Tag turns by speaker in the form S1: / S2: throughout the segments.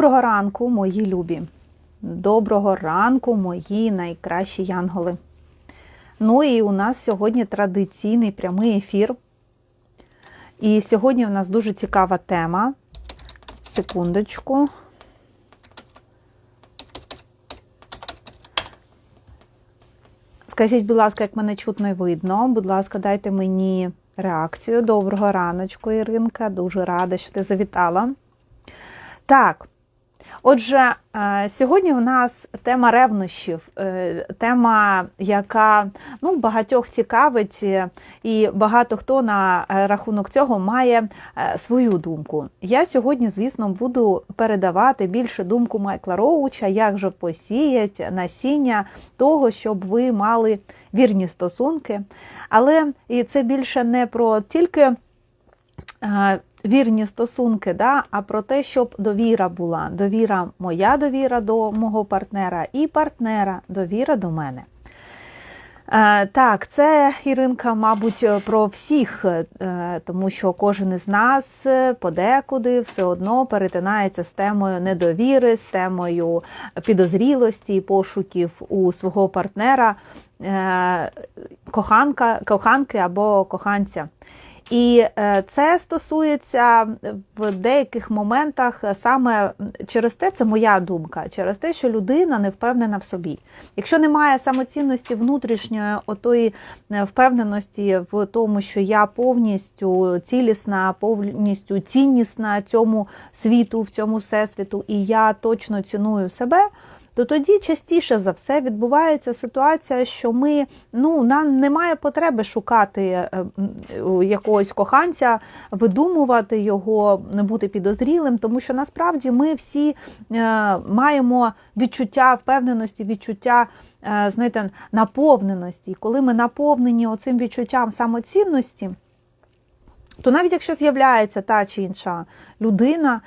S1: Доброго ранку, мої любі. Доброго ранку, мої найкращі янголи. Ну і у нас сьогодні традиційний прямий ефір. І сьогодні у нас дуже цікава тема. Секундочку. Скажіть, будь ласка, як мене чутно і видно. Будь ласка, дайте мені реакцію. Доброго раночку, Іринка. Дуже рада, що ти завітала. Так, отже, е, сьогодні у нас тема ревнощів, е, тема, яка ну, багатьох цікавить, е, і багато хто на рахунок цього має свою думку. Я сьогодні, звісно, буду передавати більше думку Майкла Роуча, як же посіять насіння того, щоб ви мали вірні стосунки. Але і це більше не про тільки вірні стосунки, да, а про те, щоб довіра була. Довіра, моя довіра до мого партнера і партнера довіра до мене. Е, так, це Іринка, мабуть, про всіх, е, тому що кожен із нас подекуди все одно перетинається з темою недовіри, з темою підозрілості, пошуків у свого партнера, е, коханка, коханки або коханця. І е, це стосується в деяких моментах саме через те, це моя думка, через те, що людина не впевнена в собі. Якщо немає самоцінності внутрішньої, отої е, впевненості в тому, що я повністю цілісна, повністю ціннісна цьому світу, в цьому всесвіту, і я точно ціную себе то тоді частіше за все відбувається ситуація, що ми ну нам немає потреби шукати е, якогось коханця, видумувати його, не бути підозрілим, тому що насправді ми всі е, маємо відчуття впевненості, відчуття. Е, знаєте, наповненості, коли ми наповнені оцим відчуттям самоцінності то навіть якщо з'являється та чи інша людина,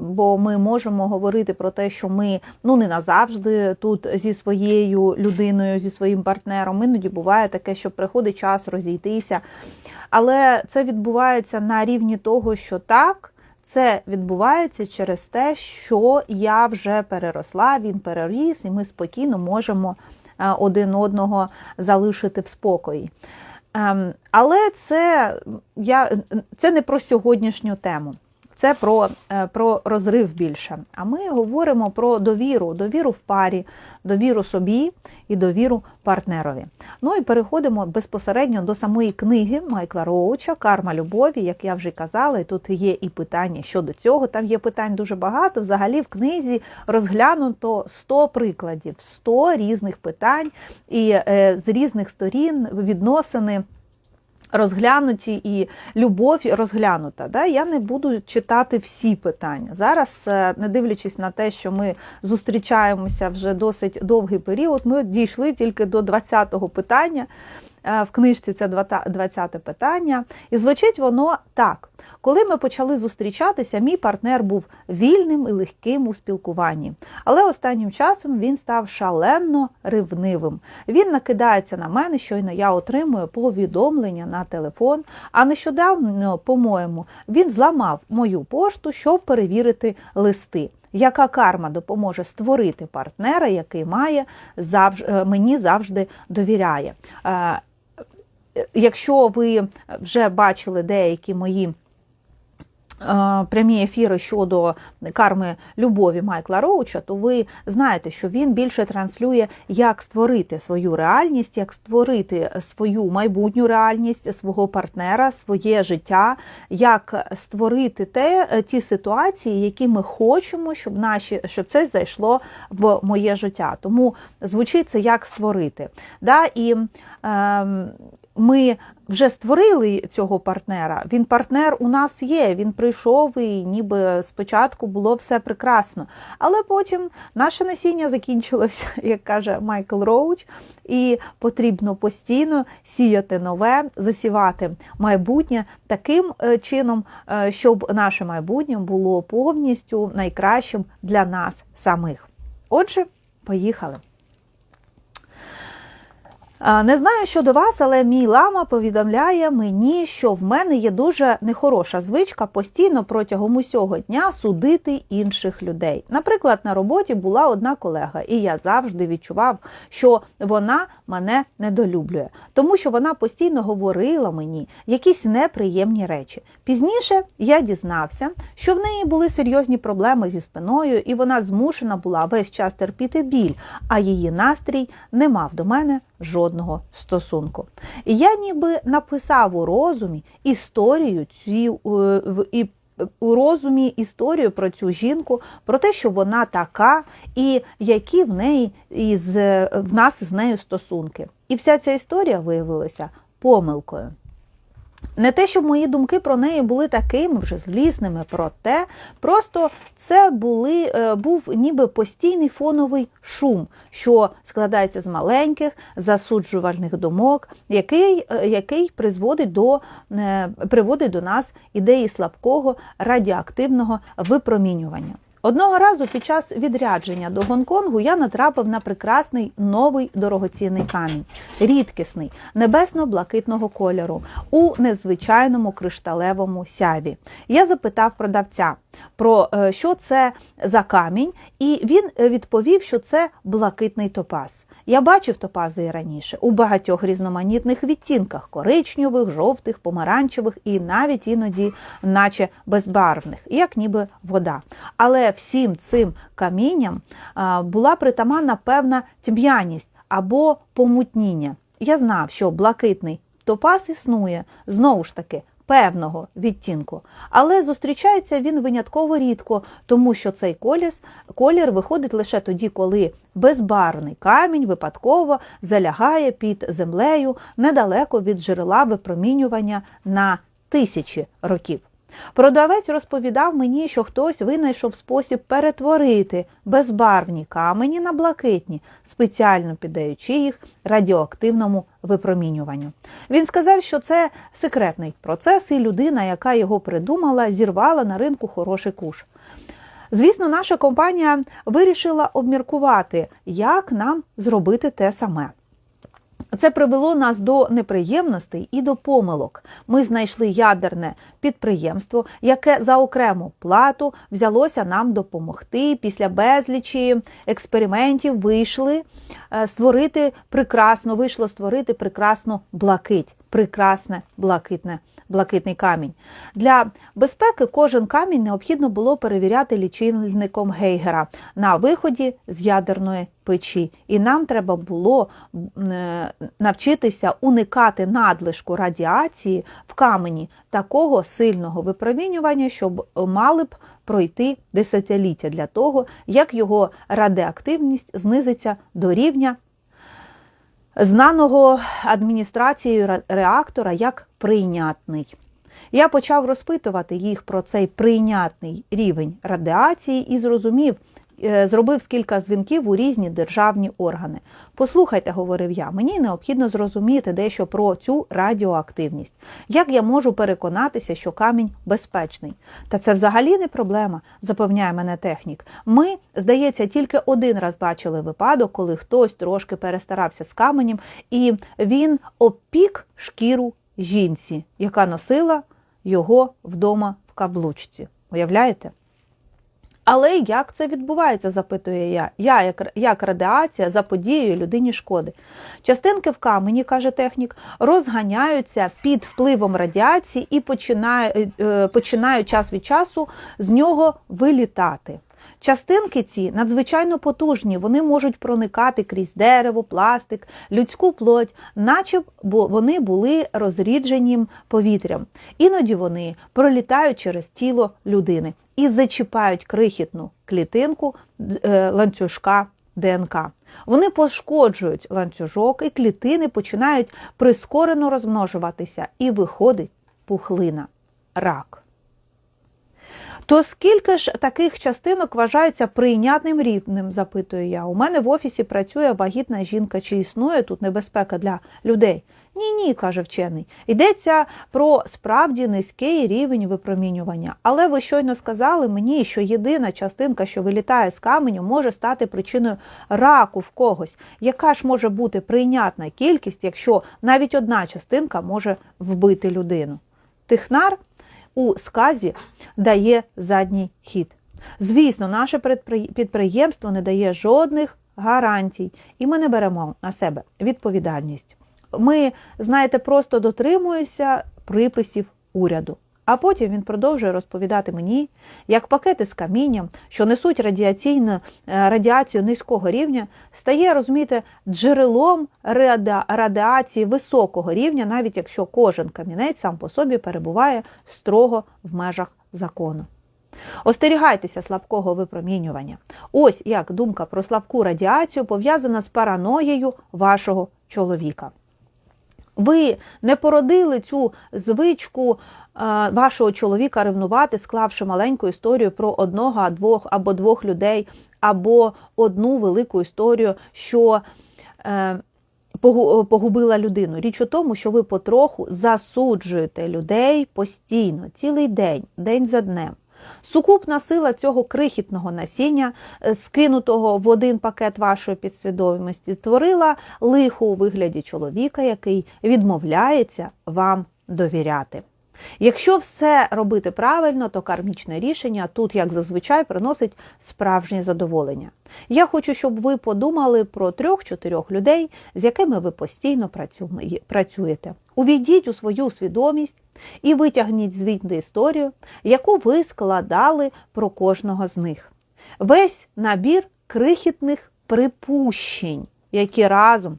S1: бо ми можемо говорити про те, що ми ну не назавжди тут зі своєю людиною, зі своїм партнером, іноді буває таке, що приходить час розійтися. Але це відбувається на рівні того, що так. Це відбувається через те, що я вже переросла, він переріс, і ми спокійно можемо один одного залишити в спокої. Ем, але це я, це не про сьогоднішню тему, це про е, про розрив більше. А ми говоримо про довіру, довіру в парі, довіру собі і довіру партнерові. Ну і переходимо безпосередньо до самої книги Майкла Роуча Карма любові, як я вже казала, і тут є і питання щодо цього. Там є питань дуже багато. Взагалі в книзі розглянуто 100 прикладів, 100 різних питань, і е, з різних сторін відносини. Розглянуті і любов розглянута. Да? Я не буду читати всі питання. Зараз, е, не дивлячись на те, що ми зустрічаємося вже досить довгий період, ми дійшли тільки до 20-го питання. Е, в книжці це 20 питання. І звучить воно так. Коли ми почали зустрічатися, мій партнер був вільним і легким у спілкуванні. Але останнім часом він став шалено ревнивим. Він накидається на мене, щойно я отримую повідомлення на телефон. А нещодавно, по-моєму, він зламав мою пошту, щоб перевірити листи. Яка карма допоможе створити партнера, який має завжди, мені завжди довіряє? Якщо ви вже бачили деякі мої Е, прямі ефіри щодо карми любові Майкла Роуча, то ви знаєте, що він більше транслює, як створити свою реальність, як створити свою майбутню реальність свого партнера, своє життя, як створити те, ті ситуації, які ми хочемо, щоб наші щоб це зайшло в моє життя. Тому звучить це як створити. Да? І е, ми вже створили цього партнера. Він партнер у нас є. Він прийшов і ніби спочатку було все прекрасно. Але потім наше насіння закінчилося, як каже Майкл Роуч, і потрібно постійно сіяти нове, засівати майбутнє таким е, чином, е, щоб наше майбутнє було повністю найкращим для нас самих. Отже, поїхали. Не знаю, що до вас, але мій лама повідомляє мені, що в мене є дуже нехороша звичка постійно протягом усього дня судити інших людей. Наприклад, на роботі була одна колега, і я завжди відчував, що вона мене недолюблює, тому що вона постійно говорила мені якісь неприємні речі. Пізніше я дізнався, що в неї були серйозні проблеми зі спиною, і вона змушена була весь час терпіти біль, а її настрій не мав до мене жодного стосунку. І я ніби написав у розумі історію цю е, і у розумі історію про цю жінку, про те, що вона така, і які в неї із в нас з нею стосунки. І вся ця історія виявилася помилкою. Не те, щоб мої думки про неї були такими вже злісними, проте просто це були, е, був ніби постійний фоновий шум, що складається з маленьких засуджувальних думок, який, е, який призводить до, е, приводить до нас ідеї слабкого радіоактивного випромінювання. Одного разу під час відрядження до Гонконгу я натрапив на прекрасний новий дорогоцінний камінь, рідкісний, небесно-блакитного кольору, у незвичайному кришталевому сяві. Я запитав продавця про е, що це за камінь, і він е, відповів, що це блакитний топаз. Я бачив топази і раніше у багатьох різноманітних відтінках коричневих, жовтих, помаранчевих і навіть іноді, наче безбарвних, як ніби вода. Але всім цим камінням була притаманна певна тьмяність або помутніння. Я знав, що блакитний топаз існує знову ж таки. Певного відтінку, але зустрічається він винятково рідко, тому що цей коліс, колір виходить лише тоді, коли безбарний камінь випадково залягає під землею недалеко від джерела випромінювання на тисячі років. Продавець розповідав мені, що хтось винайшов спосіб перетворити безбарвні камені на блакитні, спеціально піддаючи їх радіоактивному випромінюванню. Він сказав, що це секретний процес, і людина, яка його придумала, зірвала на ринку хороший куш. Звісно, наша компанія вирішила обміркувати, як нам зробити те саме. Це привело нас до неприємностей і до помилок. Ми знайшли ядерне підприємство, яке за окрему плату взялося нам допомогти. Після безлічі експериментів вийшли е, створити прекрасно, вийшло створити прекрасну блакить, прекрасне блакитне. Блакитний камінь. Для безпеки кожен камінь необхідно було перевіряти лічильником Гейгера на виході з ядерної печі, і нам треба було е, навчитися уникати надлишку радіації в камені такого сильного випромінювання, щоб мали б пройти десятиліття для того, як його радіоактивність знизиться до рівня знаного адміністрацією реактора як прийнятний. Я почав розпитувати їх про цей прийнятний рівень радіації і зрозумів, зробив кілька дзвінків у різні державні органи. Послухайте, говорив я, мені необхідно зрозуміти дещо про цю радіоактивність. Як я можу переконатися, що камінь безпечний? Та це взагалі не проблема, запевняє мене технік. Ми, здається, тільки один раз бачили випадок, коли хтось трошки перестарався з каменем, і він опік шкіру жінці, яка носила його вдома в каблучці. Уявляєте? Але як це відбувається, запитує я. Я, як, як радіація заподіює людині шкоди. Частинки в камені, каже технік, розганяються під впливом радіації і починають, починають час від часу з нього вилітати. Частинки ці надзвичайно потужні, вони можуть проникати крізь дерево, пластик, людську плоть, наче вони були розрідженим повітрям. Іноді вони пролітають через тіло людини і зачіпають крихітну клітинку ланцюжка ДНК. Вони пошкоджують ланцюжок, і клітини починають прискорено розмножуватися, і виходить пухлина рак. То скільки ж таких частинок вважається прийнятним рівнем, запитую я. У мене в офісі працює вагітна жінка, чи існує тут небезпека для людей? Ні, ні, каже вчений. Йдеться про справді низький рівень випромінювання. Але ви щойно сказали мені, що єдина частинка, що вилітає з каменю, може стати причиною раку в когось. Яка ж може бути прийнятна кількість, якщо навіть одна частинка може вбити людину? Технар у сказі дає задній хід. Звісно, наше підприємство не дає жодних гарантій, і ми не беремо на себе відповідальність. Ми, знаєте, просто дотримуємося приписів уряду. А потім він продовжує розповідати мені, як пакети з камінням, що несуть радіаційну е, радіацію низького рівня, стає, розумієте, джерелом радіації високого рівня, навіть якщо кожен камінець сам по собі перебуває строго в межах закону. Остерігайтеся слабкого випромінювання. Ось як думка про слабку радіацію пов'язана з параноєю вашого чоловіка. Ви не породили цю звичку вашого чоловіка ревнувати, склавши маленьку історію про одного, двох або двох людей, або одну велику історію, що е, погубила людину. Річ у тому, що ви потроху засуджуєте людей постійно, цілий день, день за днем. Сукупна сила цього крихітного насіння, е, скинутого в один пакет вашої підсвідомості, створила лихо у вигляді чоловіка, який відмовляється вам довіряти. Якщо все робити правильно, то кармічне рішення тут, як зазвичай, приносить справжнє задоволення. Я хочу, щоб ви подумали про трьох-чотирьох людей, з якими ви постійно працюєте. Увійдіть у свою свідомість і витягніть звідти історію, яку ви складали про кожного з них. Весь набір крихітних припущень, які разом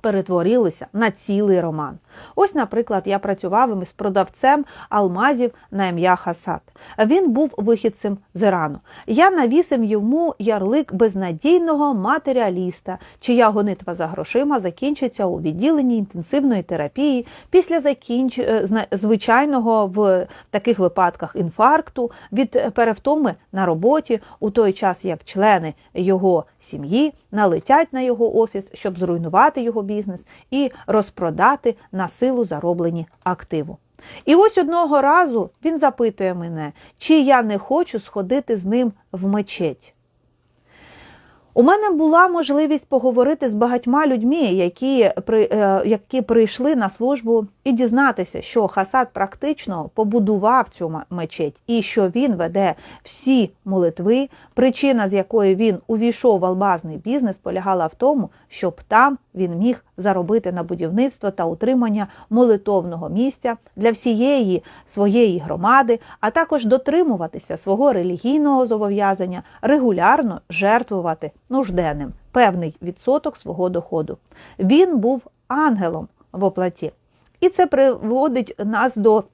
S1: перетворилися на цілий роман. Ось, наприклад, я працював із продавцем алмазів на ім'я Хасад. Він був вихідцем з Ірану. Я навісив йому ярлик безнадійного матеріаліста, чия гонитва за грошима закінчиться у відділенні інтенсивної терапії після закінч... Е, звичайного в таких випадках інфаркту від перевтоми на роботі, у той час як члени його сім'ї налетять на його офіс, щоб зруйнувати його бізнес і розпродати на силу зароблені активу. І ось одного разу він запитує мене, чи я не хочу сходити з ним в мечеть. У мене була можливість поговорити з багатьма людьми, які е, які прийшли на службу, і дізнатися, що Хасад практично побудував цю мечеть і що він веде всі молитви. Причина, з якої він увійшов в албазний бізнес, полягала в тому, щоб там він міг заробити на будівництво та утримання молитовного місця для всієї своєї громади, а також дотримуватися свого релігійного зобов'язання, регулярно жертвувати нужденним певний відсоток свого доходу. Він був ангелом в оплаті. І це приводить нас до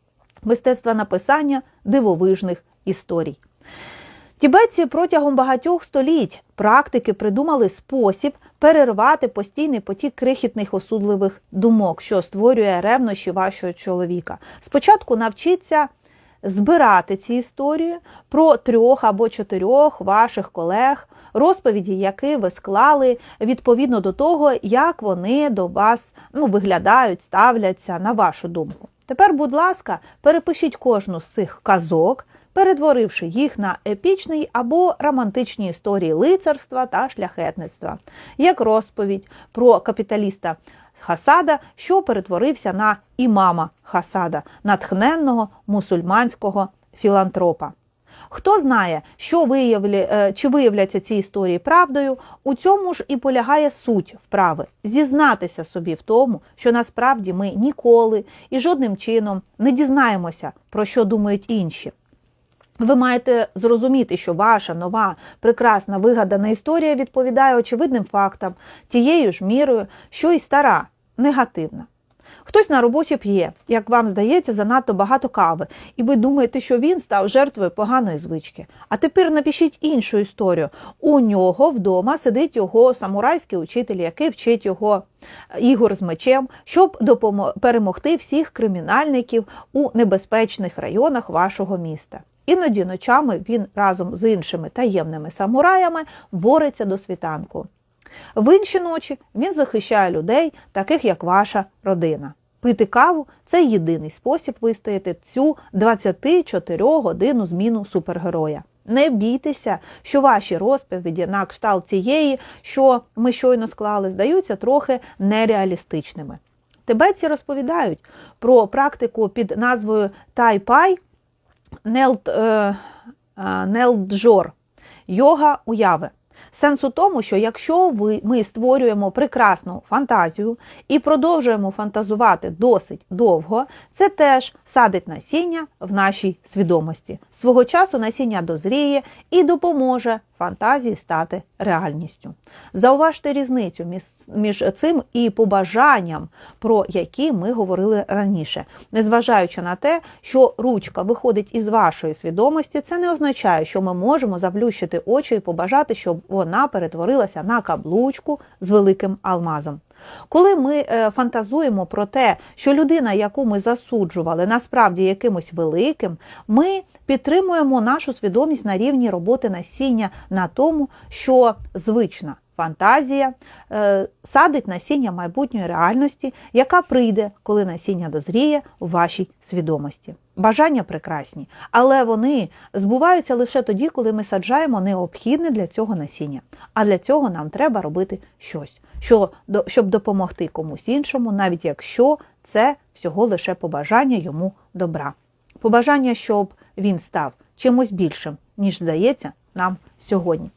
S1: мистецтва написання дивовижних історій. Тібетці протягом багатьох століть практики придумали спосіб перервати постійний потік крихітних осудливих думок, що створює ревнощі вашого чоловіка. Спочатку навчіться збирати ці історії про трьох або чотирьох ваших колег, розповіді, які ви склали відповідно до того, як вони до вас ну, виглядають, ставляться на вашу думку. Тепер, будь ласка, перепишіть кожну з цих казок перетворивши їх на епічний або романтичні історії лицарства та шляхетництва, як розповідь про капіталіста Хасада, що перетворився на імама Хасада, натхненного мусульманського філантропа. Хто знає, що виявлі, е, чи виявляться ці історії правдою, у цьому ж і полягає суть вправи зізнатися собі в тому, що насправді ми ніколи і жодним чином не дізнаємося, про що думають інші. Ви маєте зрозуміти, що ваша нова, прекрасна вигадана історія відповідає очевидним фактам, тією ж мірою, що й стара, негативна. Хтось на роботі п'є, як вам здається, занадто багато кави, і ви думаєте, що він став жертвою поганої звички. А тепер напишіть іншу історію. У нього вдома сидить його самурайський учитель, який вчить його ігор з мечем, щоб перемогти всіх кримінальників у небезпечних районах вашого міста. Іноді ночами він разом з іншими таємними самураями бореться до світанку. В інші ночі він захищає людей, таких як ваша родина. Пити каву це єдиний спосіб вистояти цю 24 годинну зміну супергероя. Не бійтеся, що ваші розповіді на кшталт цієї, що ми щойно склали, здаються трохи нереалістичними. Тибетці розповідають про практику під назвою Тайпай Нелджор йога уяви. Сенс у тому, що якщо ви, ми створюємо прекрасну фантазію і продовжуємо фантазувати досить довго, це теж садить насіння в нашій свідомості. Свого часу насіння дозріє і допоможе фантазії стати реальністю. Зауважте різницю між, цим і побажанням, про які ми говорили раніше. Незважаючи на те, що ручка виходить із вашої свідомості, це не означає, що ми можемо заплющити очі і побажати, щоб вона перетворилася на каблучку з великим алмазом. Коли ми е, фантазуємо про те, що людина, яку ми засуджували, насправді якимось великим, ми підтримуємо нашу свідомість на рівні роботи насіння на тому, що звична фантазія е, садить насіння майбутньої реальності, яка прийде, коли насіння дозріє у вашій свідомості. Бажання прекрасні, але вони збуваються лише тоді, коли ми саджаємо необхідне для цього насіння. А для цього нам треба робити щось, що, щоб допомогти комусь іншому, навіть якщо це всього лише побажання йому добра. Побажання, щоб він став чимось більшим, ніж здається нам сьогодні.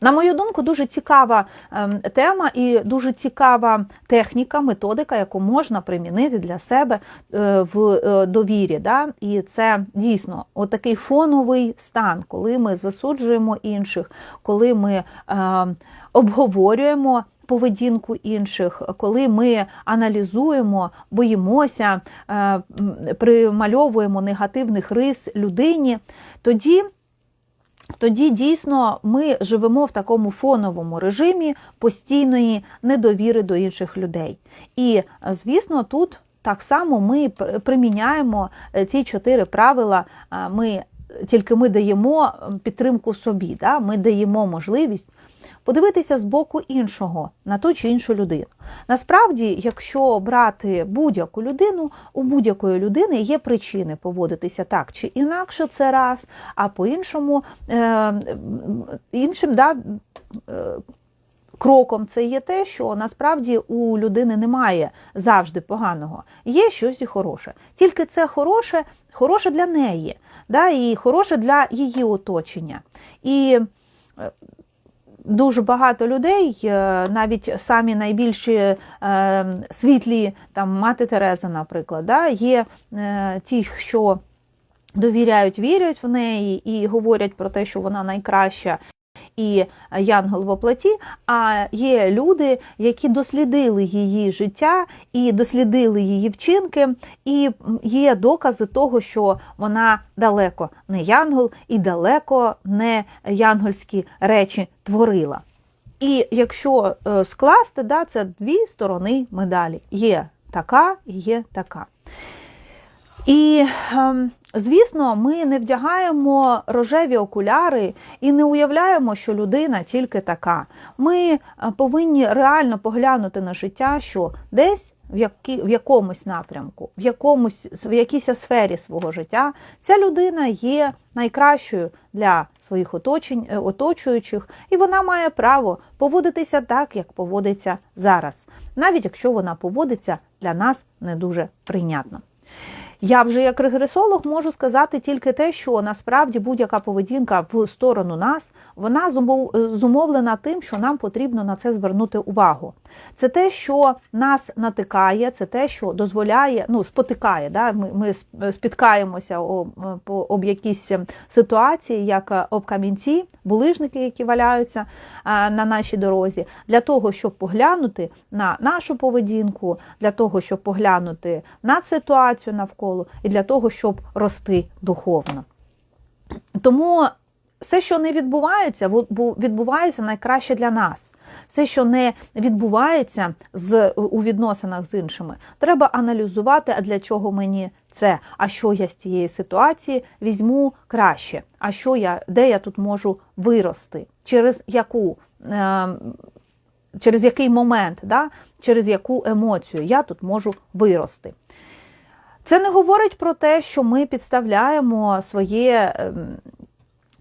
S1: На мою думку, дуже цікава ем, тема і дуже цікава техніка, методика, яку можна примінити для себе е, в е, довірі. Да? І це дійсно отакий фоновий стан, коли ми засуджуємо інших, коли ми ем, обговорюємо. Поведінку інших, коли ми аналізуємо, боїмося, е, примальовуємо негативних рис людині, тоді тоді дійсно ми живемо в такому фоновому режимі постійної недовіри до інших людей. І, звісно, тут так само ми приміняємо е, ці чотири правила. Ми тільки ми даємо підтримку собі, да? ми даємо можливість подивитися з боку іншого на ту чи іншу людину. Насправді, якщо брати будь-яку людину, у будь-якої людини є причини поводитися так чи інакше, це раз, а по-іншому е, іншим да, е, кроком це є те, що насправді у людини немає завжди поганого, є щось і хороше. Тільки це хороше, хороше для неї, да, і хороше для її оточення. І е, Дуже багато людей, е, навіть самі найбільші е, світлі, там мати Тереза, наприклад, да, є е, ті, що довіряють, вірять в неї і говорять про те, що вона найкраща. І Янгол в оплаті, а є люди, які дослідили її життя і дослідили її вчинки, і є докази того, що вона далеко не янгол і далеко не янгольські речі творила. І якщо е, скласти, да, це дві сторони медалі. Є така і є така. І, ем, звісно, ми не вдягаємо рожеві окуляри і не уявляємо, що людина тільки така. Ми е, повинні реально поглянути на життя, що десь в які, в якомусь напрямку, в якомусь в якійсь сфері свого життя ця людина є найкращою для своїх оточень, е, оточуючих, і вона має право поводитися так, як поводиться зараз, навіть якщо вона поводиться для нас не дуже прийнятно. Я вже як регресолог можу сказати тільки те, що насправді будь-яка поведінка в сторону нас вона зумовлена тим, що нам потрібно на це звернути увагу. Це те, що нас натикає, це те, що дозволяє, ну спотикає. Да? Ми ми спіткаємося об, об якісь ситуації, як об камінці, булижники, які валяються на нашій дорозі, для того, щоб поглянути на нашу поведінку, для того, щоб поглянути на ситуацію навколо школу і для того, щоб рости духовно. Тому все, що не відбувається, відбувається найкраще для нас. все, що не відбувається з, у відносинах з іншими, треба аналізувати, а для чого мені це, а що я з цієї ситуації візьму краще, а що я, де я тут можу вирости, через яку. Е, Через який момент, да, через яку емоцію я тут можу вирости. Це не говорить про те, що ми підставляємо своє ем,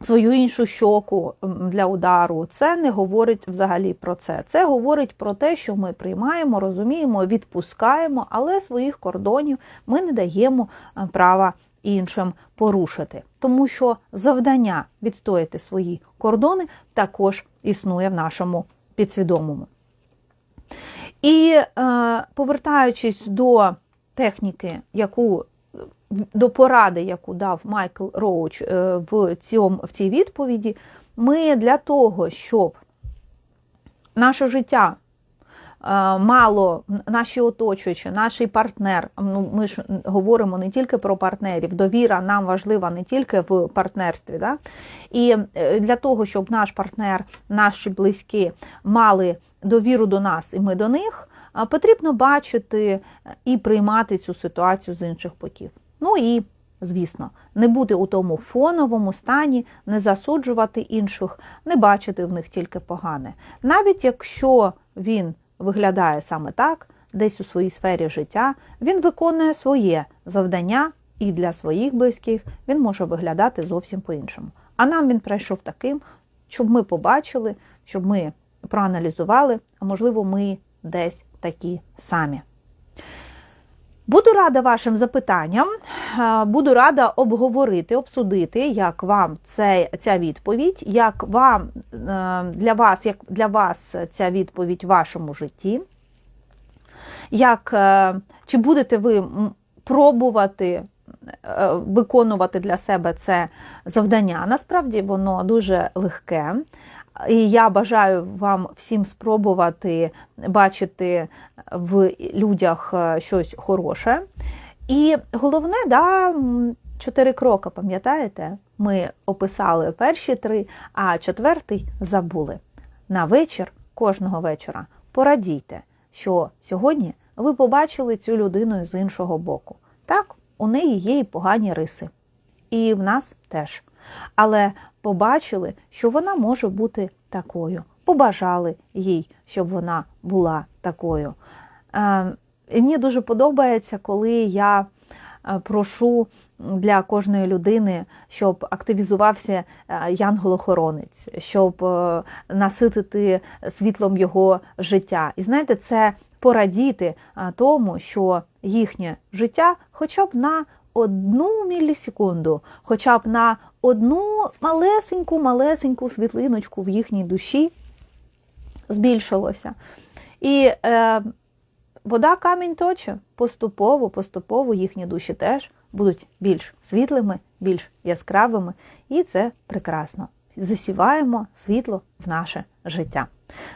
S1: свою іншу щоку для удару. Це не говорить взагалі про це. Це говорить про те, що ми приймаємо, розуміємо, відпускаємо, але своїх кордонів ми не даємо е, права іншим порушити. Тому що завдання відстояти свої кордони також існує в нашому підсвідомому. І е, повертаючись до техніки, яку до поради, яку дав Майкл Роуч е, в, цьому, в цій відповіді, ми для того, щоб наше життя е, мало наші оточуючі, наш партнер. Ну ми ж говоримо не тільки про партнерів, довіра нам важлива не тільки в партнерстві. Да? І е, для того, щоб наш партнер, наші близькі мали довіру до нас і ми до них, потрібно бачити і приймати цю ситуацію з інших боків. Ну і, звісно, не бути у тому фоновому стані, не засуджувати інших, не бачити в них тільки погане. Навіть якщо він виглядає саме так, десь у своїй сфері життя, він виконує своє завдання, і для своїх близьких він може виглядати зовсім по-іншому. А нам він прийшов таким, щоб ми побачили, щоб ми проаналізували, а можливо, ми десь такі самі. Буду рада вашим запитанням, е, буду рада обговорити, обсудити, як вам це, ця відповідь, як вам е, для вас, як для вас ця відповідь в вашому житті. Як, е, Чи будете ви пробувати виконувати для себе це завдання? Насправді воно дуже легке. І я бажаю вам всім спробувати бачити в людях е, щось хороше. І головне, да, чотири кроки, пам'ятаєте? Ми описали перші три, а четвертий забули. На вечір кожного вечора порадійте, що сьогодні ви побачили цю людину з іншого боку. Так, у неї є і погані риси. І в нас теж. Але побачили, що вона може бути такою. Побажали їй, щоб вона була такою. Е, мені дуже подобається, коли я е, прошу для кожної людини, щоб активізувався е, янгол-охоронець, щоб наситити світлом його життя. І знаєте, це порадіти тому, що їхнє життя хоча б на одну мілісекунду, хоча б на одну малесеньку-малесеньку світлиночку в їхній душі збільшилося. І е, вода камінь точе поступово, поступово їхні душі теж будуть більш світлими, більш яскравими, і це прекрасно. Засіваємо світло в наше життя.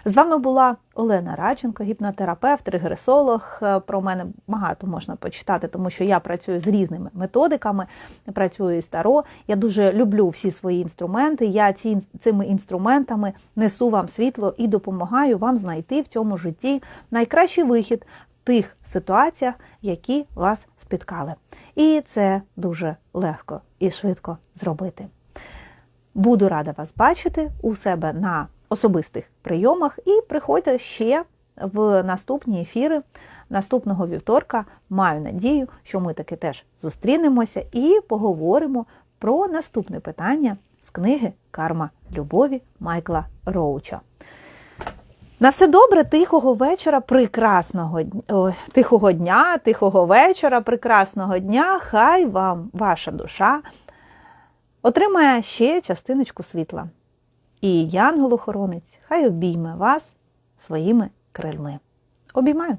S1: З вами була Олена Радченко, гіпнотерапевт, регресолог. Е, про мене багато можна почитати, тому що я працюю з різними методиками, працюю із таро. Я дуже люблю всі свої інструменти. Я ці, цими інструментами несу вам світло і допомагаю вам знайти в цьому житті найкращий вихід в тих ситуаціях, які вас спіткали. І це дуже легко і швидко зробити. Буду рада вас бачити у себе на особистих прийомах і приходьте ще в наступні ефіри наступного вівторка. Маю надію, що ми таки теж зустрінемося і поговоримо про наступне питання з книги Карма любові Майкла Роуча. На все добре, тихого вечора, прекрасного о, тихого дня, тихого вечора, прекрасного дня. Хай вам ваша душа отримає ще частиночку світла. І янгол-охоронець хай обійме вас своїми крильми. Обіймаю!